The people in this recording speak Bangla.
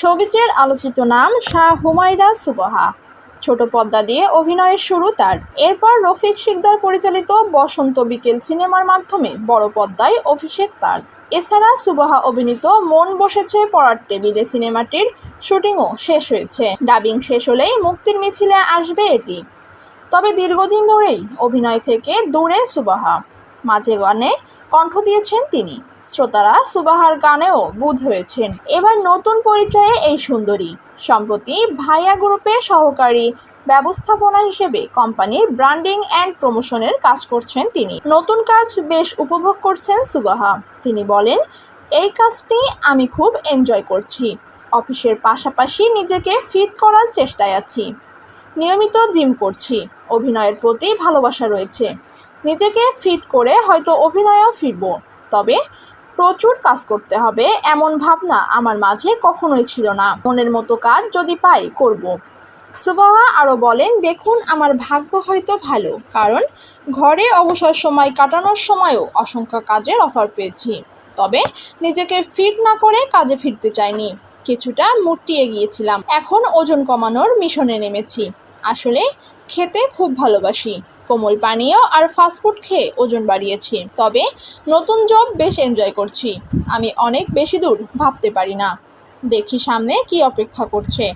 সবিজের আলোচিত নাম শাহ হুমায়রা সুবহা। ছোট পদ্মা দিয়ে অভিনয়ের শুরু তার। এরপর রফিক শিকদার পরিচালিত বসন্ত বিকেল সিনেমার মাধ্যমে বড় পদ্মায় অভিষেক তার। এছাড়া সুবহা অভিনীত মন বসেছে পড়ার টেবিলে সিনেমাটির শুটিংও শেষ হয়েছে। ডাবিং শেষ হলেই মুক্তির মিছিলে আসবে এটি। তবে দীর্ঘদিন ধরেই অভিনয় থেকে দূরে সুবাহা। মাঝে গানে কণ্ঠ দিয়েছেন তিনি। শ্রোতারা সুবাহার গানেও বুধ হয়েছেন। এবার নতুন পরিচয়ে এই সুন্দরী। সম্প্রতি ভাইয়া গ্রুপে সহকারী ব্যবস্থাপনা হিসেবে কোম্পানির ব্র্যান্ডিং অ্যান্ড প্রমোশনের কাজ করছেন তিনি। নতুন কাজ বেশ উপভোগ করছেন সুবাহা। তিনি বলেন, এই কাজটি আমি খুব এনজয় করছি। অফিসের পাশাপাশি নিজেকে ফিট করার চেষ্টায় আছি। নিয়মিত জিম করছি। অভিনয়ের প্রতি ভালোবাসা রয়েছে। নিজেকে ফিট করে হয়তো অভিনয়েও ফিরব। তবে প্রচুর কাজ করতে হবে এমন ভাবনা আমার মাঝে কখনোই ছিল না। মনের মতো কাজ যদি পাই, করব। সুবাহা আরও বলেন, দেখুন, আমার ভাগ্য হয়তো ভালো। কারণ ঘরে অবসর সময় কাটানোর সময়ও অসংখ্য কাজের অফার পেয়েছি। তবে নিজেকে ফিট না করে কাজে ফিরতে চাইনি। কিছুটা মুটিয়ে গিয়েছিলাম এখন ওজন কমানোর মিশনে নেমেছি। আসলে খেতে খুব ভালোবাসি। কোমল পানীয় আর ফাস্টফুড খেয়ে ওজন বাড়িয়েছি। তবে নতুন জব বেশ এনজয় করছি। আমি অনেক বেশি দূর ভাবতে পারি না। দেখি সামনে কি অপেক্ষা করছে।